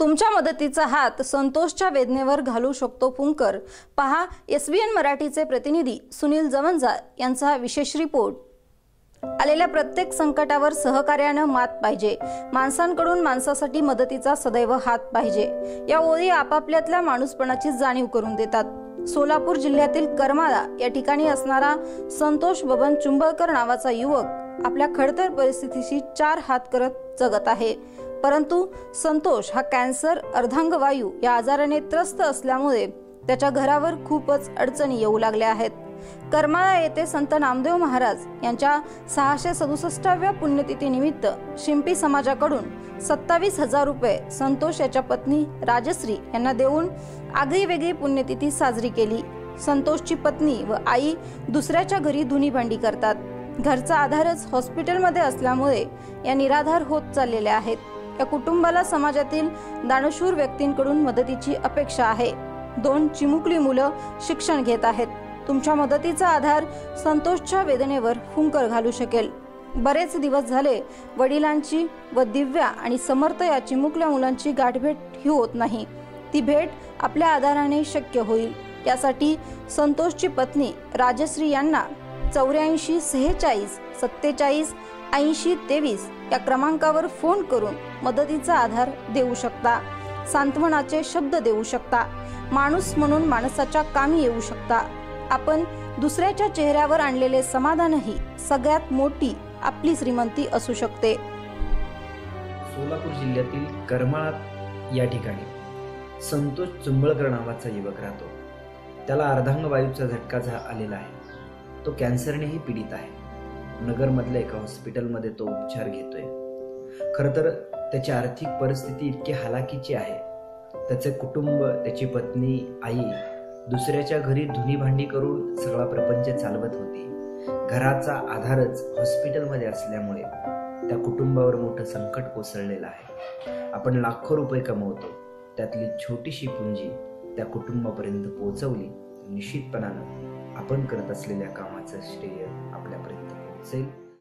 तुमच्या मदतीचा हात संतोषच्या वेदनेवर घालू शकतो फुंकर पहा एस बी एन मराठीचे प्रतिनिधी सुनील जवंजार यांचा विशेष रिपोर्ट. आलेल्या प्रत्येक संकटावर सहकार्यानं मात पाहिजे. माणसांकडून माणसासाठी मदतीचा सदैव हात पाहिजे. या ओळी आपापल्यातल्या माणूसपणाची जाणीव करून देतात. सोलापूर जिल्ह्यातील करमाळा या ठिकाणी असणारा संतोष बबन चुंबळकर नावाचा युवक आपल्या खडतर परिस्थितीशी चार हात करत जगत आहे. परंतु संतोष हा कॅन्सर अर्धांगवायू या आजाराने त्रस्त असल्यामुळे त्याच्या घरावर खूपच अडचणी येऊ लागल्या आहेत. करमाळा येथे संत नामदेव महाराज यांच्या सहाशे सदुसष्टाव्या पुण्यतिथीनिमित्त शिंपी समाजाकडून सत्तावीस हजार रुपये संतोष याच्या पत्नी राजश्री यांना देऊन आगळी वेगळी पुण्यतिथी साजरी केली. संतोषची पत्नी व आई दुसऱ्याच्या घरी धुनी भांडी करतात. घरचा आधारच हॉस्पिटलमध्ये असल्यामुळे या निराधार होत चाललेल्या आहेत. या कुटुंबाला समाजातील दानशूर व्यक्तींकडून मदतीची अपेक्षा आहे. दोन चिमुकली मुलं शिक्षण घेत आहेत. तुमच्या मदतीचा आधार संतोषच्या वेदनेवर हुंकर घालू शकेल. बरेच दिवस झाले वडिलांची व दिव्या आणि समर्थ या चिमुकल्या मुलांची गाठभेट ही होत नाही. ती भेट आपल्या आधाराने शक्य होईल. यासाठी संतोषची पत्नी राजश्री यांना चौऱ्याऐंशी सेहेचाळीस सत्तेचाळीस ऐंशी तेवीस या क्रमांकावर फोन करून मदतीचा आधार देऊ शकता. सांत्वनाचे शब्द देऊ शकता. माणूस म्हणून माणसाच्या कामी येऊ शकता. आपण दुसऱ्याच्या चेहऱ्यावर आणलेले समाधानही सगळ्यात मोठी आपली श्रीमंती असू शकते. सोलापूर जिल्ह्यातील करमाळा या ठिकाणी संतोष चुंबळकर नावाचा युवक राहतो. त्याला अर्धांगवायूचा झटका झा आलेला आहे. तो कॅन्सरनेही पीडित आहे. नगरमधल्या एका हॉस्पिटलमध्ये तो उपचार घेतोय. खरं तर त्याची आर्थिक परिस्थिती इतकी हालाकीची आहे. त्याचे कुटुंब त्याची पत्नी आई दुसऱ्याच्या घरी धुनी भांडी करून सगळा प्रपंच चालवत होती. घराचा आधारच हॉस्पिटलमध्ये असल्यामुळे त्या कुटुंबावर मोठं संकट कोसळलेलं आहे. आपण लाखो रुपये कमवतो. त्यातली छोटीशी पुंजी त्या कुटुंबापर्यंत पोहोचवली निश्चितपणानं. आपण करत असलेल्या कामाचं श्रेय आपल्यापर्यंत पोहोचेल.